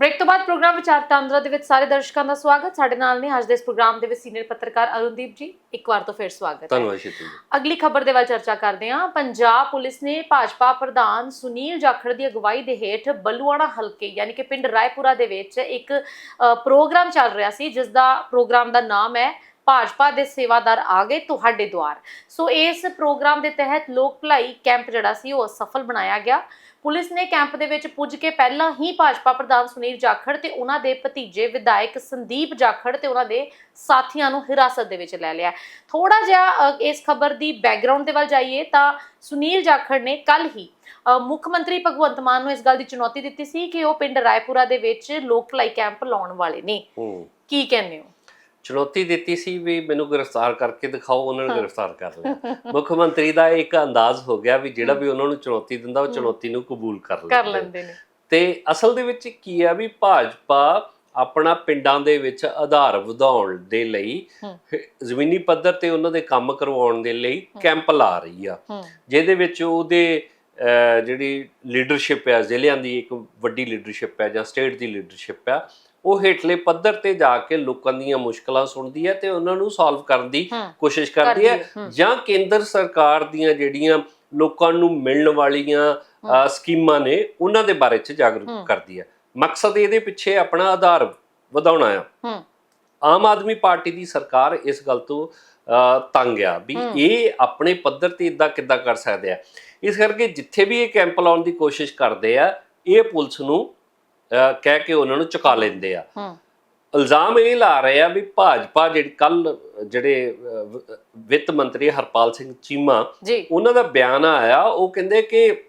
Break ਤੋਂ ਬਾਅਦ programme ਵਿਚਾਰ ਤਾਂਦਰਾ ਦੇ ਵਿੱਚ ਸਾਰੇ ਦਰਸ਼ਕਾਂ ਦਾ ਸਵਾਗਤ। ਸਾਡੇ ਨਾਲ ਨੇ ਅੱਜ ਦੇ ਇਸ ਪ੍ਰੋਗਰਾਮ ਦੇ ਵਿੱਚ ਸੀਨੀਅਰ ਪੱਤਰਕਾਰ ਅਰੁਣਦੀਪ ਜੀ। ਇੱਕ ਵਾਰ ਤੋਂ ਫਿਰ ਸਵਾਗਤ ਹੈ। ਧੰਨਵਾਦ ਸ਼ੀਤਲ ਜੀ ਅਗਲੀ ਖਬਰ ਦੇ ਵੱਲ ਚਰਚਾ ਕਰਦੇ ਹਾਂ। ਪੰਜਾਬ ਪੁਲਿਸ ਨੇ ਭਾਜਪਾ ਪ੍ਰਧਾਨ ਸੁਨੀਲ ਜਾਖੜ ਦੀ ਅਗਵਾਈ ਦੇ ਹੇਠ ਬੱਲੂਆਣਾ ਹਲਕੇ ਯਾਨੀ ਕਿ ਪਿੰਡ ਰਾਏਪੁਰਾ ਦੇ ਵਿੱਚ ਇੱਕ ਪ੍ਰੋਗਰਾਮ ਚੱਲ ਰਿਹਾ ਸੀ ਜਿਸ ਦਾ ਪ੍ਰੋਗਰਾਮ ਦਾ ਨਾਮ ਹੈ ਭਾਜਪਾ ਦੇ ਸੇਵਾਦਾਰ ਆ ਗਏ ਤੁਹਾਡੇ ਦੁਆਰ। ਸੋ ਇਸ ਪ੍ਰੋਗਰਾਮ ਦੇ ਤਹਿਤ ਲੋਕ ਭਲਾਈ ਕੈਂਪ ਜਿਹੜਾ ਸੀ ਉਹ ਸਫਲ ਬਣਾਇਆ ਗਿਆ। ਪੁਲਿਸ ਨੇ ਕੈਂਪ ਦੇ ਵਿੱਚ ਪੁੱਜ ਕੇ ਪਹਿਲਾਂ ਹੀ ਭਾਜਪਾ ਪ੍ਰਧਾਨ ਸੁਨੀਲ ਜਾਖੜ ਤੇ ਉਹਨਾਂ ਦੇ ਭਤੀਜੇ ਵਿਧਾਇਕ ਸੰਦੀਪ ਜਾਖੜ ਤੇ ਉਹਨਾਂ ਦੇ ਸਾਥੀਆਂ ਨੂੰ ਹਿਰਾਸਤ ਦੇ ਵਿੱਚ ਲੈ ਲਿਆ। ਥੋੜਾ ਜਿਹਾ ਇਸ ਖਬਰ ਦੀ ਬੈਕਗ੍ਰਾਉਂਡ ਦੇ ਵੱਲ ਜਾਈਏ ਤਾਂ ਸੁਨੀਲ ਜਾਖੜ ਨੇ ਕੱਲ ਹੀ ਮੁੱਖ ਮੰਤਰੀ ਭਗਵੰਤ ਮਾਨ ਨੂੰ ਇਸ ਗੱਲ ਦੀ ਚੁਣੌਤੀ ਦਿੱਤੀ ਸੀ ਕਿ ਉਹ ਪਿੰਡ ਰਾਏਪੁਰਾ ਦੇ ਵਿੱਚ ਲੋਕ ਭਲਾਈ ਕੈਂਪ ਲਾਉਣ ਵਾਲੇ ਨੇ। ਕੀ ਕਹਿੰਦੇ ਹੋ? ਚੁਣੌਤੀ ਦਿੱਤੀ ਸੀ ਵੀ ਮੈਨੂੰ ਗ੍ਰਿਫਤਾਰ ਕਰਕੇ ਦਿਖਾਓ ਉਹਨਾਂ ਨੇ। ਗ੍ਰਿਫਤਾਰ ਕਰ ਲਿਆ ਮੁੱਖ ਮੰਤਰੀ ਦਾ ਇੱਕ ਅੰਦਾਜ਼ ਹੋ ਗਿਆ ਵੀ ਜਿਹੜਾ ਵੀ ਉਹਨਾਂ ਨੂੰ ਚੁਣੌਤੀ ਦਿੰਦਾ ਉਹ। ਚੁਣੌਤੀ ਨੂੰ ਕਬੂਲ ਕਰ ਕਰ ਲੈਂਦਾ ਲੈਂਦੇ ਨੇ। ਤੇ ਅਸਲ ਦੇ ਵਿੱਚ ਕੀ ਆ ਵੀ ਭਾਜਪਾ ਆਪਣਾ ਪਿੰਡਾਂ ਦੇ ਵਿੱਚ ਆਧਾਰ ਵਧਾਉਣ ਦੇ ਲਈ ਜ਼ਮੀਨੀ ਪੱਧਰ ਤੇ ਉਹਨਾਂ ਦੇ ਕੰਮ ਕਰਵਾਉਣ ਦੇ ਲਈ ਕੈਂਪ ਲਾ ਰਹੀ ਆ। ਜਿਹਦੇ ਵਿੱਚ ਉਹਦੇ ਜਿਹੜੀ ਲੀਡਰਸ਼ਿਪ ਹੈ ਜ਼ਿਲ੍ਹਿਆਂ ਦੀ ਇੱਕ ਵੱਡੀ ਲੀਡਰਸ਼ਿਪ ਹੈ ਜਾਂ ਸਟੇਟ ਦੀ ਲੀਡਰਸ਼ਿਪ ਹੈ ਉਹ ਹੇਠਲੇ ਪੱਧਰ ਤੇ ਜਾ ਕੇ ਲੋਕਾਂ ਦੀਆਂ ਮੁਸ਼ਕਲਾਂ ਸੁਣਦੀ ਹੈ ਤੇ ਉਹਨਾਂ ਨੂੰ ਸੋਲਵ ਕਰਨ ਦੀ ਕੋਸ਼ਿਸ਼ ਕਰਦੀ ਹੈ। ਜਾਂ ਕੇਂਦਰ ਸਰਕਾਰ ਦੀਆਂ ਜਿਹੜੀਆਂ ਲੋਕਾਂ ਨੂੰ ਮਿਲਣ ਵਾਲੀਆਂ ਸਕੀਮਾਂ ਨੇ ਉਹਨਾਂ ਦੇ ਬਾਰੇ ਚ। ਜਾਗਰੂਕ ਕਰਦੀ ਹੈ ਮਕਸਦ ਇਹਦੇ ਪਿੱਛੇ ਆਪਣਾ ਆਧਾਰ ਵਧਾਉਣਾ ਆ ਹੂੰ ਆਮ ਆਦਮੀ ਪਾਰਟੀ ਦੀ ਸਰਕਾਰ ਇਸ ਗੱਲ ਤੋਂ ਤੰਗ ਆ ਵੀ। ਇਹ ਆਪਣੇ ਪੱਧਰ ਤੇ ਇਦਾਂ ਕਿੱਦਾਂ ਕਰ ਸਕਦੇ ਆ ਇਸ ਕਰਕੇ ਜਿੱਥੇ ਵੀ ਇਹ ਕੈਂਪ ਲਾਉਣ ਦੀ ਕੋਸ਼ਿਸ਼ ਕਰਦੇ ਆ ਇਹ ਪੁਲਿਸ ਨੂੰ ਕਹਿ ਕੇ ਉਹਨਾਂ ਨੂੰ ਚੁਕਾ ਲੈਂਦੇ ਆ। ਇਲਜ਼ਾਮ ਇਹ ਲਾ ਰਹੇ ਆ ਵੀ ਭਾਜਪਾ ਜਿਹੜੀ ਕੱਲ ਜਿਹੜੇ ਵਿੱਤ ਮੰਤਰੀ ਹਰਪਾਲ ਸਿੰਘ ਚੀਮਾ ਉਹਨਾਂ ਦਾ ਬਿਆਨ ਆਇਆ ਉਹ ਕਹਿੰਦੇ ਕਿ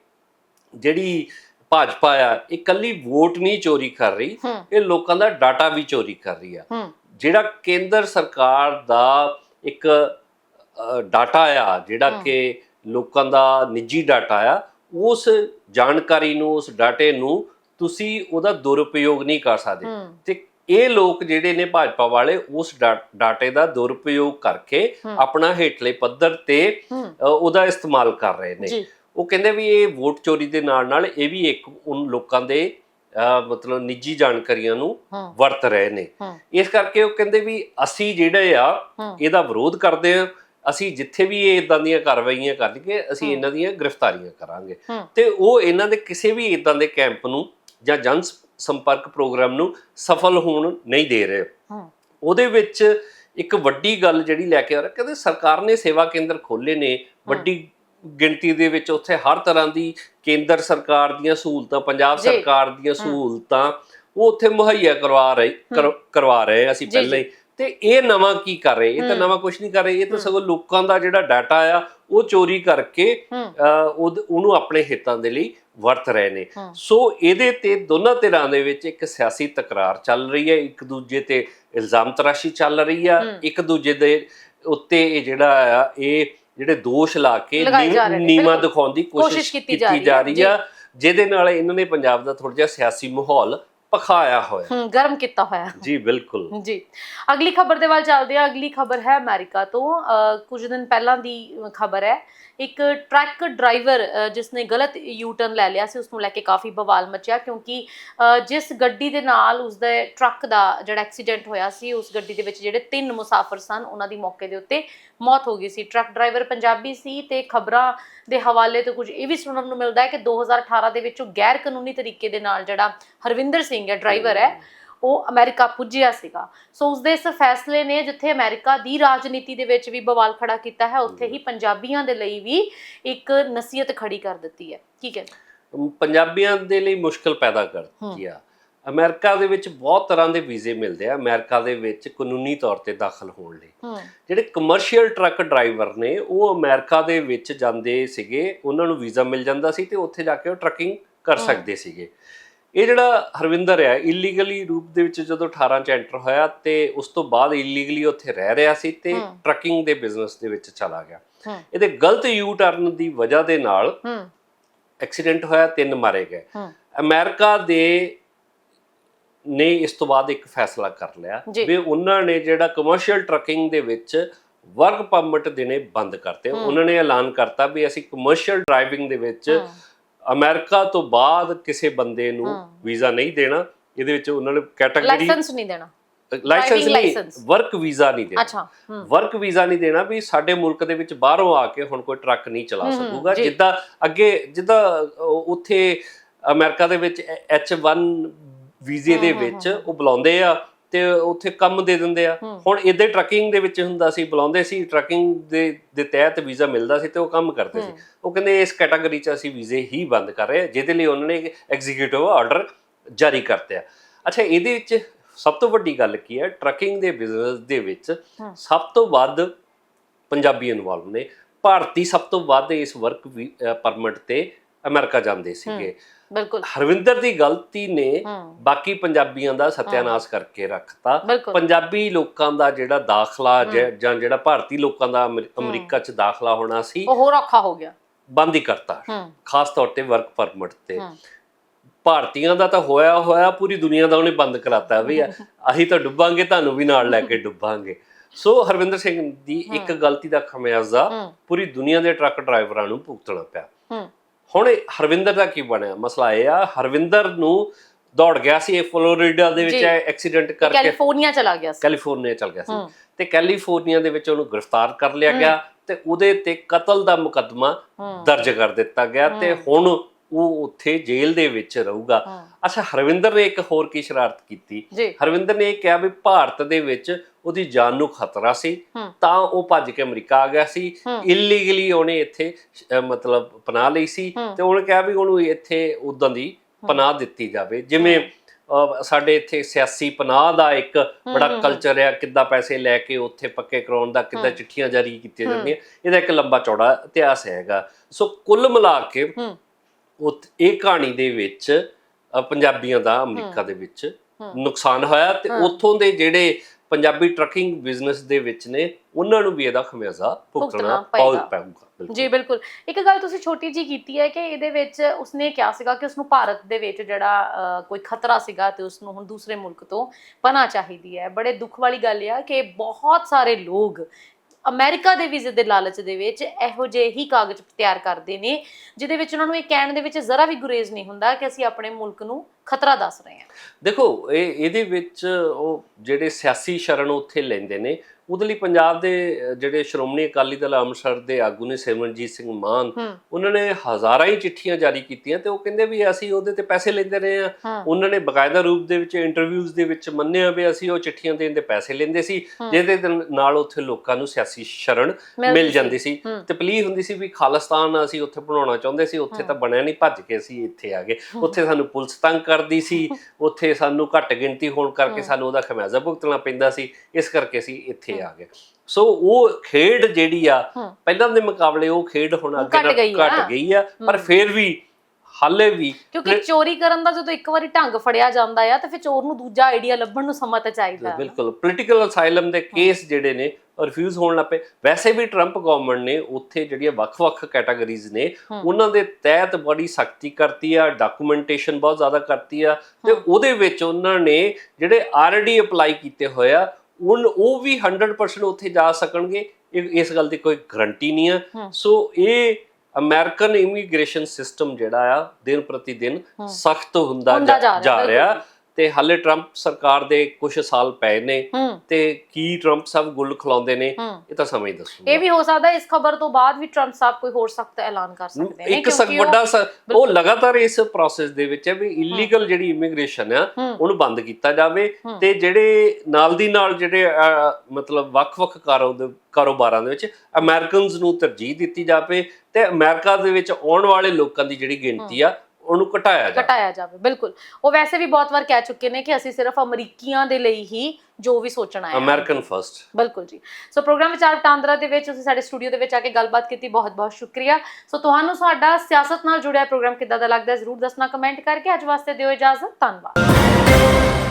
ਜਿਹੜੀ ਭਾਜਪਾ ਆ ਇਹ ਕੱਲੀ ਵੋਟ ਨਹੀਂ ਚੋਰੀ ਕਰ ਰਹੀ ਇਹ ਲੋਕਾਂ ਦਾ ਡਾਟਾ ਵੀ ਚੋਰੀ ਕਰ ਰਹੀ ਆ। ਜਿਹੜਾ ਕੇਂਦਰ ਸਰਕਾਰ ਦਾ ਇੱਕ ਡਾਟਾ ਆ ਜਿਹੜਾ। ਕਿ ਲੋਕਾਂ ਦਾ ਨਿੱਜੀ ਡਾਟਾ ਆ ਉਸ ਜਾਣਕਾਰੀ ਨੂੰ ਉਸ ਡਾਟੇ ਨੂੰ ਤੁਸੀਂ ਉਹਦਾ ਦੁਰਉਪਯੋਗ ਨਹੀਂ ਕਰ ਸਕਦੇ। ਤੇ ਇਹ ਲੋਕ ਜਿਹੜੇ ਨੇ ਭਾਜਪਾ ਵਾਲੇ ਉਸ ਡਾਟੇ ਦਾ ਦੁਰਉਪਯੋਗ ਕਰਕੇ। ਆਪਣਾ ਹੇਠਲੇ ਪੱਧਰ ਤੇ ਉਹਦਾ ਇਸਤੇਮਾਲ ਕਰ ਰਹੇ ਨੇ। ਉਹ ਕਹਿੰਦੇ ਵੀ ਇਹ ਵੋਟ ਚੋਰੀ ਦੇ ਨਾਲ ਨਾਲ ਇਹ ਵੀ ਇੱਕ ਉਨ ਲੋਕਾਂ ਦੇ ਮਤਲਬ ਨਿੱਜੀ ਜਾਣਕਾਰੀਆਂ ਨੂੰ ਵਰਤ ਰਹੇ ਨੇ। ਇਸ ਕਰਕੇ ਉਹ ਕਹਿੰਦੇ ਵੀ ਅਸੀਂ ਜਿਹੜੇ ਆ ਇਹਦਾ ਵਿਰੋਧ ਕਰਦੇ ਆ ਅਸੀਂ ਜਿੱਥੇ ਵੀ ਇਹ ਇਦਾਂ ਦੀਆਂ ਕਾਰਵਾਈਆਂ ਕਰਨਗੇ ਅਸੀਂ। ਇਹਨਾਂ ਦੀਆਂ ਗ੍ਰਿਫਤਾਰੀਆਂ ਕਰਾਂਗੇ। ਤੇ ਉਹ ਇਹਨਾਂ ਦੇ ਕਿਸੇ ਵੀ ਇਦਾਂ ਦੇ ਕੈਂਪ ਨੂੰ ਜਾਂ ਜਨ ਸੰਪਰਕ ਪ੍ਰੋਗਰਾਮ ਨੂੰ ਸਫਲ ਹੋਣ ਨਹੀਂ ਦੇ ਰਹੇ। ਉਹਦੇ ਵਿੱਚ ਇੱਕ ਵੱਡੀ ਗੱਲ ਜਿਹੜੀ ਲੈ ਕੇ ਆ ਰਿਹਾ ਕਹਿੰਦੇ ਸਰਕਾਰ ਨੇ ਸੇਵਾ ਕੇਂਦਰ ਖੋਲੇ ਨੇ ਵੱਡੀ ਗਿਣਤੀ ਦੇ ਵਿੱਚ ਉੱਥੇ ਹਰ ਤਰ੍ਹਾਂ ਦੀ ਕੇਂਦਰ ਸਰਕਾਰ ਦੀਆਂ ਸਹੂਲਤਾਂ ਪੰਜਾਬ। ਸਰਕਾਰ ਦੀਆਂ ਸਹੂਲਤਾਂ ਉਹ ਉੱਥੇ ਮੁਹੱਈਆ ਕਰਵਾ ਰਹੇ ਕਰ- ਕਰਵਾ ਰਹੇ ਅਸੀਂ ਪਹਿਲਾਂ ਹੀ। ਤੇ ਇਹ ਨਵਾਂ ਕੀ ਕਰ ਰਹੇ ਇਹ ਤਾਂ। ਨਵਾਂ ਕੁਝ ਨਹੀਂ ਕਰ ਰਹੇ ਇਹ ਤਾਂ। ਸਗੋਂ ਲੋਕਾਂ ਦਾ ਜਿਹੜਾ ਡਾਟਾ ਆ ਉਹ ਚੋਰੀ ਕਰਕੇ ਉਹਨੂੰ ਆਪਣੇ ਹਿੱਤਾਂ ਦੇ ਲਈ ਵਰਤ ਰਹੇ ਨੇ। ਸੋ ਇਹਦੇ ਤੇ ਦੋਨਾਂ ਧਿਰਾਂ ਦੇ ਵਿੱਚ ਇੱਕ ਸਿਆਸੀ ਤਕਰਾਰ ਚੱਲ ਰਹੀ ਹੈ ਇੱਕ ਦੂਜੇ ਤੇ ਇਲਜ਼ਾਮ ਤਰਾਸ਼ੀ ਚੱਲ ਰਹੀ ਆ। ਇੱਕ ਦੂਜੇ ਦੇ ਉੱਤੇ ਇਹ ਜਿਹੜਾ ਆ ਇਹ ਜਿਹੜੇ ਦੋਸ਼ ਲਾ ਕੇ ਨੀਮਾ। ਦਿਖਾਉਣ ਦੀ ਕੋਸ਼ਿਸ਼ ਕੀਤੀ ਜਾ ਰਹੀ ਆ ਜਿਹਦੇ ਨਾਲ ਇਹਨਾਂ ਨੇ ਪੰਜਾਬ ਦਾ ਥੋੜਾ ਜਿਹਾ ਸਿਆਸੀ ਮਾਹੌਲ ਪਖਾਇਆ ਹੋਇਆ। ਹੂੰ ਗਰਮ ਕੀਤਾ ਹੋਇਆ। ਜੀ ਬਿਲਕੁਲ। ਜੀ। ਅਗਲੀ ਖਬਰ ਦੇ ਵੱਲ ਚੱਲਦੇ ਆ ਅਗਲੀ ਖਬਰ ਹੈ ਅਮਰੀਕਾ ਤੋਂ। ਕੁਝ ਦਿਨ ਪਹਿਲਾਂ ਦੀ ਖਬਰ ਹੈ। ਇੱਕ ਟਰੱਕ ਡਰਾਈਵਰ ਅ, ਜਿਸਨੇ ਗਲਤ ਯੂ ਟਰਨ ਲੈ ਲਿਆ ਸੀ ਉਸ ਨੂੰ ਲੈ ਕੇ ਕਾਫੀ ਬਵਾਲ ਮਚਿਆ ਕਿਉਂਕਿ ਜਿਸ ਗੱਡੀ ਦੇ ਨਾਲ ਉਸ ਦੇ ਟਰੱਕ ਦਾ ਜਿਹੜਾ ਐਕਸੀਡੈਂਟ ਹੋਇਆ ਸੀ ਉਸ ਗੱਡੀ ਦੇ ਵਿੱਚ ਜਿਹੜੇ ਤਿੰਨ ਮੁਸਾਫਰ ਸਨ ਉਹਨਾਂ ਦੀ ਮੌਕੇ ਦੇ ਉੱਤੇ ਮੌਤ ਹੋ ਗਈ ਸੀ। ਟਰੱਕ ਡਰਾਈਵਰ ਪੰਜਾਬੀ ਸੀ ਤੇ ਖਬਰਾਂ ਦੇ ਹਵਾਲੇ ਤੋਂ ਕੁਝ ਇਹ ਵੀ ਸੁਣਨ ਨੂੰ ਮਿਲਦਾ ਹੈ ਕਿ 2018 ਦੇ ਵਿੱਚ ਉਹ ਗੈਰ ਕਾਨੂੰਨੀ ਤਰੀਕੇ ਦੇ ਨਾਲ ਜਿਹੜਾ ਹਰਵਿੰਦਰ ਸਿੰਘ ਹੈ ਡਰਾਈਵਰ ਹੈ ਉਹ ਅਮਰੀਕਾ ਪੁੱਜਿਆ ਸੀਗਾ। ਸੋ ਉਸ ਦੇ ਇਸ ਫੈਸਲੇ ਨੇ ਜਿੱਥੇ ਅਮਰੀਕਾ ਦੀ ਰਾਜਨੀਤੀ ਦੇ ਵਿੱਚ ਵੀ ਬਵਾਲ ਖੜਾ ਕੀਤਾ ਹੈ ਉੱਥੇ ਹੀ ਪੰਜਾਬੀਆਂ ਦੇ ਲਈ ਵੀ ਇੱਕ ਨਸੀਹਤ ਖੜੀ ਕਰ ਦਿੱਤੀ ਹੈ। ਕੀ ਕਹਿੰਦੇ ਪੰਜਾਬੀਆਂ ਦੇ ਲਈ ਮੁਸ਼ਕਲ ਪੈਦਾ ਕਰਦੀ ਆ। ਅਮਰੀਕਾ ਦੇ ਵਿੱਚ ਬਹੁਤ ਤਰ੍ਹਾਂ ਦੇ ਵੀਜ਼ੇ ਮਿਲਦੇ ਆ ਅਮਰੀਕਾ ਦੇ ਵਿੱਚ ਕਾਨੂੰਨੀ ਤੌਰ ਤੇ ਦਾਖਲ ਹੋਣ ਲਈ। ਜਿਹੜੇ ਕਮਰਸ਼ੀਅਲ ਟਰੱਕ ਡਰਾਈਵਰ ਨੇ ਉਹ ਅਮਰੀਕਾ ਦੇ ਵਿੱਚ ਜਾਂਦੇ ਸੀਗੇ ਉਹਨਾਂ ਨੂੰ ਵੀਜ਼ਾ ਮਿਲ ਜਾਂਦਾ ਸੀ ਤੇ ਉੱਥੇ ਜਾ ਕੇ ਉਹ ਟਰੱਕਿੰਗ ਕਰ। ਸਕਦੇ ਸੀਗੇ। ਇਹ ਜਿਹੜਾ ਹਰਵਿੰਦਰ ਹੈ ਇਲੀਗਲੀ ਰੂਪ ਦੇ ਵਿੱਚ ਜਦੋਂ 18 ਚ ਐਂਟਰ ਹੋਇਆ ਤੇ ਉਸ ਤੋਂ ਬਾਅਦ ਇਲੀਗਲੀ ਉੱਥੇ ਰਹਿ ਰਿਹਾ ਸੀ ਤੇ। ਟਰੱਕਿੰਗ ਦੇ ਬਿਜ਼ਨਸ ਦੇ ਵਿੱਚ ਚਲਾ ਗਿਆ। ਇਹਦੇ ਗਲਤ ਯੂ ਟਰਨ ਦੀ ਵਜ੍ਹਾ ਦੇ ਨਾਲ ਐਕਸੀਡੈਂਟ ਹੋਇਆ ਤਿੰਨ ਮਾਰੇ ਗਏ। ਅਮਰੀਕਾ ਦੇ ਨੇ ਇਸ ਤੋਂ ਬਾਅਦ ਇੱਕ ਫੈਸਲਾ ਕਰ ਲਿਆ। ਵੀ ਉਹਨਾਂ ਨੇ ਜਿਹੜਾ ਕਮਰਸ਼ੀਅਲ ਟਰੱਕਿੰਗ ਦੇ ਵਿੱਚ ਵਰਕ ਪਰਮਿਟ ਦੇਣੇ ਬੰਦ ਕਰਤੇ। ਉਹਨਾਂ ਨੇ ਐਲਾਨ ਕਰਤਾ ਵੀ ਅਸੀਂ ਕਮਰਸ਼ੀਅਲ ਡਰਾਈਵਿੰਗ ਦੇ ਵਿੱਚ ਅਮਰੀਕਾ ਤੋਂ ਬਾਅਦ ਕਿਸੇ ਬੰਦੇ ਨੂੰ। ਵੀਜ਼ਾ ਨਹੀਂ ਦੇਣਾ ਇਹਦੇ ਵਿੱਚ ਉਹਨਾਂ ਨੇ ਕੈਟਾਗਰੀ ਲਾਇਸੈਂਸ ਨਹੀਂ ਦੇਣਾ ਲਾਇਸੈਂਸ ਨਹੀਂ। ਵਰਕ ਵੀਜ਼ਾ ਨਹੀਂ ਦੇਣਾ ਅੱਛਾ ਵਰਕ ਵੀਜ਼ਾ ਨਹੀਂ ਦੇਣਾ ਵੀ ਸਾਡੇ ਮੁਲਕ ਦੇ ਵਿੱਚ ਬਾਹਰੋਂ ਆ ਕੇ ਹੁਣ ਕੋਈ ਟਰੱਕ ਨਹੀਂ ਚਲਾ ਸਕੂਗਾ। ਜਿੱਦਾਂ ਅੱਗੇ ਜਿੱਦਾਂ ਉੱਥੇ ਅਮਰੀਕਾ ਦੇ ਵਿੱਚ H1 ਵੀਜ਼ੇ ਦੇ ਵਿੱਚ ਉਹ ਬੁਲਾਉਂਦੇ ਆ ਤੇ ਉੱਥੇ ਕੰਮ ਦੇ ਦਿੰਦੇ ਆ। ਹੁਣ ਇਦਾਂ ਟਰੱਕਿੰਗ ਦੇ ਵਿੱਚ ਹੁੰਦਾ ਸੀ ਬੁਲਾਉਂਦੇ ਸੀ ਟਰੱਕਿੰਗ ਦੇ ਦੇ ਤਹਿਤ ਵੀਜ਼ਾ ਮਿਲਦਾ ਸੀ ਤੇ ਉਹ ਕੰਮ ਕਰਦੇ ਸੀ। ਉਹ ਕਹਿੰਦੇ ਇਸ ਕੈਟਾਗਰੀ 'ਚ ਅਸੀਂ ਵੀਜ਼ੇ ਹੀ ਬੰਦ ਕਰ ਰਹੇ ਜਿਹਦੇ ਲਈ ਉਹਨਾਂ ਨੇ ਐਗਜ਼ੀਕਿਊਟਿਵ ਆਰਡਰ ਜਾਰੀ ਕਰਤੇ ਆ। ਅੱਛਾ ਇਹਦੇ ਵਿੱਚ ਸਭ ਤੋਂ ਵੱਡੀ ਗੱਲ ਕੀ ਹੈ? ਟਰੱਕਿੰਗ ਦੇ ਬਿਜ਼ਨਸ ਦੇ ਵਿੱਚ। ਸਭ ਤੋਂ ਵੱਧ ਪੰਜਾਬੀ ਇਨਵੋਲਵ ਨੇ। ਭਾਰਤੀ ਸਭ ਤੋਂ ਵੱਧ ਇਸ ਵਰਕ ਪਰਮਿਟ ਤੇ ਅਮਰੀਕਾ ਜਾਂਦੇ ਸੀਗੇ। ਬਿਲਕੁਲ। ਹਰਵਿੰਦਰ ਦੀ ਗਲਤੀ ਨੇ ਬਾਕੀ ਪੰਜਾਬੀਆਂ ਦਾ ਸਤਿਆਨਾਸ਼ ਕਰਕੇ ਰੱਖਤਾ। ਪੰਜਾਬੀ ਲੋਕਾਂ ਦਾ ਜਿਹੜਾ ਦਾਖਲਾ ਜ- ਜਿਹੜਾ ਭਾਰਤੀ ਲੋਕਾਂ ਦਾ ਅਮਰੀ- ਅਮਰੀਕਾ 'ਚ ਦਾਖਲਾ ਹੋਣਾ ਸੀ ਉਹ ਹੋਰ ਔਖਾ ਹੋ ਗਿਆ। ਬੰਦ ਹੀ ਕਰਤਾ। ਖਾਸ ਤੌਰ ਤੇ ਵਰਕ ਪਰਮਿਟ ਤੇ। ਭਾਰਤੀਆਂ ਦਾ ਤਾਂ ਹੋਇਆ ਹੋਇਆ ਪੂਰੀ ਦੁਨੀਆ ਦਾ ਉਹਨੇ ਬੰਦ ਕਰਾਤਾ ਵੀ ਅਸੀਂ ਤਾਂ ਡੁੱਬਾਂਗੇ ਤੁਹਾਨੂੰ ਵੀ ਨਾਲ ਲੈ ਕੇ ਡੁੱਬਾਂਗੇ। ਸੋ ਹਰਵਿੰਦਰ ਸਿੰਘ ਦੀ ਇੱਕ ਗਲਤੀ ਦਾ ਖਮਿਆਜ਼ਾ ਪੂਰੀ ਦੁਨੀਆ ਦੇ ਟਰੱਕ ਡਰਾਈਵਰਾਂ ਨੂੰ ਭੁਗਤਣਾ ਪਿਆ। ਹੁਣ ਹਰਵਿੰਦਰ ਦਾ ਕੀ ਬਣਿਆ? ਮਸਲਾ ਇਹ ਆ ਹਰਵਿੰਦਰ ਨੂੰ ਦੌੜ ਗਿਆ ਸੀ ਇਹ ਫਲੋਰੀਡਾ ਦੇ ਵਿੱਚ। ਐਕਸੀਡੈਂਟ ਕਰਕੇ ਕੈਲੀਫੋਰਨੀਆ ਚਲਾ ਗਿਆ ਸੀ। ਕੈਲੀਫੋਰਨੀਆ ਚਲ ਗਿਆ ਸੀ। ਤੇ ਕੈਲੀਫੋਰਨੀਆ ਦੇ ਵਿੱਚ ਉਹਨੂੰ ਗ੍ਰਿਫਤਾਰ ਕਰ ਲਿਆ ਗਿਆ ਤੇ ਉਹਦੇ ਤੇ ਕਤਲ ਦਾ ਮੁਕੱਦਮਾ ਦਰਜ ਕਰ ਦਿੱਤਾ ਗਿਆ ਤੇ ਹੁਣ ਉਹ ਉੱਥੇ ਜੇਲ੍ਹ ਦੇ ਵਿੱਚ ਰਹੂਗਾ। ਅੱਛਾ ਹਰਵਿੰਦਰ ਨੇ ਇੱਕ ਹੋਰ ਕੀ ਸ਼ਰਾਰਤ ਕੀਤੀ? ਹਰਵਿੰਦਰ ਨੇ ਇਹ ਕਿਹਾ ਵੀ ਭਾਰਤ ਦੇ ਵਿੱਚ ਉਹਦੀ ਜਾਨ ਨੂੰ ਖਤਰਾ ਸੀ ਤਾਂ ਉਹ ਭੱਜ ਕੇ ਅਮਰੀਕਾ ਆ ਗਿਆ ਸੀ। ਇਲੀਗਲੀ ਉਹਨੇ ਇੱਥੇ ਮਤਲਬ ਪਨਾਹ ਲਈ ਸੀ। ਤੇ ਉਹਨੇ ਕਿਹਾ ਵੀ ਉਹਨੂੰ ਇੱਥੇ ਉਦਾਂ ਦੀ ਪਨਾਹ ਦਿੱਤੀ ਜਾਵੇ ਜਿਵੇਂ ਸਾਡੇ ਇੱਥੇ ਸਿਆਸੀ ਪਨਾਹ ਦਾ ਇੱਕ ਬੜਾ। ਕਲਚਰ ਹੈ ਕਿੱਦਾਂ ਪੈਸੇ ਲੈ ਕੇ ਉੱਥੇ ਪੱਕੇ ਕਰਾਉਣ ਦਾ ਕਿੱਦਾਂ। ਚਿੱਠੀਆਂ ਜਾਰੀ ਕੀਤੀਆਂ। ਜਾਂਦੀਆਂ ਇਹਦਾ ਇੱਕ ਲੰਬਾ ਚੌੜਾ ਇਤਿਹਾਸ ਹੈਗਾ ਸੋ ਕੁੱਲ ਮਿਲਾ ਕੇ ਉਹ ਇਹ ਕਹਾਣੀ ਦੇ ਵਿੱਚ ਪੰਜਾਬੀਆਂ ਦਾ ਅਮਰੀਕਾ ਦੇ ਵਿੱਚ। ਨੁਕਸਾਨ ਹੋਇਆ ਤੇ। ਉੱਥੋਂ ਦੇ ਜਿਹੜੇ ਪੰਜਾਬੀ ਟਰੱਕਿੰਗ ਬਿਜ਼ਨਸ ਦੇ ਵਿੱਚ ਨੇ ਉਹਨਾਂ ਨੂੰ ਵੀ ਇਹਦਾ ਖਮਿਆਜ਼ਾ ਭੁਗਤਣਾ ਪਊਗਾ। ਜੀ ਬਿਲਕੁਲ। ਇੱਕ ਗੱਲ ਤੁਸੀਂ ਛੋਟੀ ਜੀ ਕੀਤੀ ਹੈ ਕਿ ਇਹਦੇ ਵਿੱਚ ਉਸਨੇ ਕਿਹਾ ਸੀਗਾ ਕਿ ਉਸਨੂੰ ਭਾਰਤ ਦੇ ਵਿੱਚ ਜਿਹੜਾ ਕੋਈ ਖਤਰਾ ਸੀਗਾ ਤੇ ਉਸਨੂੰ ਹੁਣ ਦੂਸਰੇ ਮੁਲਕ ਤੋਂ ਪਨਾਹ ਚਾਹੀਦੀ ਹੈ। ਬੜੇ ਦੁੱਖ ਵਾਲੀ ਗੱਲ ਆ ਕਿ ਬਹੁਤ ਸਾਰੇ ਲੋਕ ਅਮਰੀਕਾ ਦੇ ਵੀਜ਼ੇ ਦੇ ਲਾਲਚ ਦੇ ਵਿੱਚ ਇਹੋ ਜਿਹੇ ਹੀ ਕਾਗਜ਼ ਤਿਆਰ ਕਰਦੇ ਨੇ, ਜਿਹਦੇ ਵਿੱਚ ਉਹਨਾਂ ਨੂੰ ਇਹ ਕਹਿਣ ਦੇ ਵਿੱਚ ਜ਼ਰਾ ਵੀ ਗੁਰੇਜ਼ ਨਹੀਂ ਹੁੰਦਾ ਕਿ ਅਸੀਂ ਆਪਣੇ ਮੁਲਕ ਨੂੰ ਖਤਰਾ ਦੱਸ ਰਹੇ ਹਾਂ। ਦੇਖੋ, ਇਹ, ਇਹਦੇ ਵਿੱਚ ਉਹ ਜਿਹੜੇ ਸਿਆਸੀ ਸ਼ਰਨ ਉੱਥੇ ਲੈਂਦੇ ਨੇ ਉਹਦੇ ਲਈ ਪੰਜਾਬ ਦੇ ਜਿਹੜੇ ਸ਼੍ਰੋਮਣੀ ਅਕਾਲੀ ਦਲ ਅੰਮ੍ਰਿਤਸਰ ਦੇ ਆਗੂ ਨੇ ਸਿਮਰਨਜੀਤ ਸਿੰਘ ਮਾਨ ਉਹਨਾਂ ਨੇ ਹਜ਼ਾਰਾਂ ਹੀ ਚਿੱਠੀਆਂ ਜਾਰੀ ਕੀਤੀਆਂ ਤੇ ਉਹ ਕਹਿੰਦੇ ਵੀ ਅਸੀਂ ਉਹਦੇ ਤੇ ਪੈਸੇ ਲੈਂਦੇ ਰਹੇ ਆ ਹਾਂ ਉਹਨਾਂ ਨੇ ਬਕਾਇਦਾ ਰੂਪ ਦੇ ਵਿੱਚ ਇੰਟਰਵਿਊਜ਼ ਦੇ ਵਿੱਚ ਮੰਨਿਆ ਵੀ ਅਸੀਂ ਉਹ ਚਿੱਠੀਆਂ ਦੇਣ ਦੇ ਪੈਸੇ ਲੈਂਦੇ ਸੀ। ਜਿਹਦੇ ਨਾਲ ਉੱਥੇ ਲੋਕਾਂ ਨੂੰ ਸਿਆਸੀ ਸ਼ਰਣ ਮਿਲ। ਜਾਂਦੀ ਸੀ। ਤੇ ਪਲੀ ਹੁੰਦੀ ਸੀ ਵੀ ਖਾਲਿਸਤਾਨ ਅਸੀਂ ਉੱਥੇ ਬਣਾਉਣਾ ਚਾਹੁੰਦੇ ਸੀ ਉੱਥੇ ਤਾਂ ਬਣਿਆ ਨਹੀਂ ਭੱਜ ਕੇ ਅਸੀਂ ਇੱਥੇ ਆ ਗਏ ਉੱਥੇ ਸਾਨੂੰ ਪੁਲਿਸ ਤੰਗ ਕਰਦੀ ਸੀ ਉੱਥੇ ਸਾਨੂੰ ਘੱਟ ਗਿਣਤੀ ਹੋਣ ਕਰਕੇ। ਸਾਨੂੰ ਉਹਦਾ ਖਮਿਆਜ਼ਾ ਭੁਗਤਣਾ ਪੈਂਦਾ ਸੀ ਇਸ ਕਰਕੇ ਅਸੀਂ ਇੱਥੇ ਆ ਗਏ ਸੋ ਉਹ ਖੇਡ ਜਿਹੜੀ ਆ। ਪਹਿਲਾਂ ਦੇ ਮੁਕਾਬਲੇ ਉਹ ਖੇਡ ਹੁਣ ਅੱਗੇ ਨਾਲ ਗਈ ਆ। ਘਟ ਗਈ ਆ ਪਰ। ਫਿਰ ਵੀ ਹਾਲੇ ਵੀ ਕਿਉਂਕਿ ਚੋਰੀ ਕਰਨ ਦਾ ਜਦੋਂ ਇੱਕ ਵਾਰੀ ਢੰਗ ਫੜਿਆ ਜਾਂਦਾ ਆ ਤਾਂ ਫਿਰ ਚੋਰ ਨੂੰ ਦੂਜਾ ਆਈਡੀਆ ਲੱਭਣ ਨੂੰ ਸਮਾਂ ਤਾਂ ਚਾਹੀਦਾ। ਬਿਲਕੁਲ ਪੋਲੀਟੀਕਲ ਅਸਾਈਲਮ ਦੇ ਕੇਸ ਜਿਹੜੇ ਨੇ ਰਿਫਿਊਜ਼ ਹੋਣ ਲੱਪੇ ਵੈਸੇ ਵੀ ਟਰੰਪ ਗਵਰਨਮੈਂਟ ਨੇ ਉੱਥੇ ਜਿਹੜੀਆਂ ਵੱਖ-ਵੱਖ ਕੈਟਾਗਰੀਜ਼ ਨੇ। ਉਹਨਾਂ ਦੇ ਤਹਿਤ ਬੜੀ ਸਖਤੀ ਕਰਤੀ ਆ ਡਾਕੂਮੈਂਟੇਸ਼ਨ ਬਹੁਤ ਜ਼ਿਆਦਾ ਕਰਤੀ ਆ ਤੇ। ਉਹਦੇ ਵਿੱਚ ਉਹਨਾਂ ਨੇ ਜਿਹੜੇ ਆਲਰੇਡੀ ਅਪਲਾਈ ਕੀਤੇ ਹੋਏ ਉਨ ਉਹ ਵੀ 100% ਉੱਥੇ ਜਾ ਸਕਣਗੇ ਇਹ- ਇਸ ਗੱਲ ਦੀ ਕੋਈ ਗਰੰਟੀ ਨਹੀਂ ਆ ਹਮ। ਸੋ ਇਹ ਅਮਰੀਕਨ ਇਮੀਗ੍ਰੇਸ਼ਨ ਸਿਸਟਮ ਜਿਹੜਾ ਆ ਦਿਨ ਪ੍ਰਤੀ ਦਿਨ। ਸਖਤ ਹੁੰਦਾ ਜਾ ਰਿਹਾ ਤੇ ਹਾਲੇ ਟਰੰਪ ਸਰਕਾਰ ਦੇ ਕੁਝ ਸਾਲ ਪਏ ਨੇ ਤੇ ਕੀ ਟਰੰਪ ਸਾਹਿਬ ਗੁੱਲ ਖਿਲਾਉਂਦੇ ਨੇ ਇਹ ਤਾਂ ਸਮਾਂ ਹੀ ਦੱਸੂਗਾ ਇਹ ਵੀ ਹੋ ਸਕਦਾ ਇਸ ਖਬਰ ਤੋਂ ਬਾਅਦ ਵੀ ਟਰੰਪ ਸਾਹਿਬ ਕੋਈ ਹੋਰ ਸਖਤ ਐਲਾਨ ਕਰ ਸਕਦੇ ਨੇ ਇੱਕ ਸਖ ਕਿਉਂਕਿ ਉਹ- ਵੱਡਾ ਉਹ ਲਗਾਤਾਰ ਇਸ ਪ੍ਰੋਸੈਸ ਦੇ ਵਿੱਚ ਹੈ ਵੀ ਇਲੀਗਲ ਜਿਹੜੀ ਇਮੀਗ੍ਰੇਸ਼ਨ ਆ ਉਹਨੂੰ ਬੰਦ ਕੀਤਾ ਜਾਵੇ। ਤੇ ਜਿਹੜੇ ਨਾਲ ਦੀ ਨਾਲ ਜਿਹੜੇ ਮਤਲਬ ਵੱਖ-ਵੱਖ ਕਾਰੋਬਾਰਾਂ ਦੇ ਵਿੱਚ ਅਮਰੀਕਨਸ ਨੂੰ ਤਰਜੀਹ ਦਿੱਤੀ ਜਾਵੇ ਤੇ ਅਮਰੀਕਾ ਦੇ ਵਿੱਚ ਆਉਣ ਵਾਲੇ ਲੋਕਾਂ ਦੀ ਜਿਹੜੀ ਗਿਣਤੀ ਆ ਉਹਨੂੰ ਘਟਾਇਆ ਜਾਵੇ। ਘਟਾਇਆ ਜਾਵੇ ਬਿਲਕੁਲ। ਉਹ ਵੈਸੇ ਵੀ ਬਹੁਤ ਵਾਰ ਕਹਿ ਚੁੱਕੇ ਨੇ ਕਿ ਅਸੀਂ ਸਿਰਫ ਅਮਰੀਕੀਆਂ ਦੇ ਲਈ ਹੀ ਜੋ ਵੀ ਸੋਚਣਾ ਹੈ। ਅਮਰੀਕਨ ਫਰਸਟ ਬਿਲਕੁਲ ਜੀ। ਸੋ ਪ੍ਰੋਗਰਾਮ ਵਿਚਾਰ ਵਟਾਂਦਰਾ ਦੇ ਵਿੱਚ ਤੁਸੀਂ ਸਾਡੇ ਸਟੂਡੀਓ ਦੇ ਵਿੱਚ ਆ ਕੇ ਗੱਲਬਾਤ ਕੀਤੀ ਬਹੁਤ ਬਹੁਤ ਸ਼ੁਕਰੀਆ। ਸੋ ਤੁਹਾਨੂੰ ਸਾਡਾ ਸਿਆਸਤ ਨਾਲ ਜੁੜਿਆ ਪ੍ਰੋਗਰਾਮ ਕਿੱਦਾਂ ਦਾ ਲੱਗਦਾ ਹੈ ਜ਼ਰੂਰ ਦੱਸਣਾ ਕਮੈਂਟ ਕਰਕੇ ਅੱਜ ਵਾਸਤੇ ਦਿਓ ਇਜਾਜ਼ਤ ਧੰਨਵਾਦ।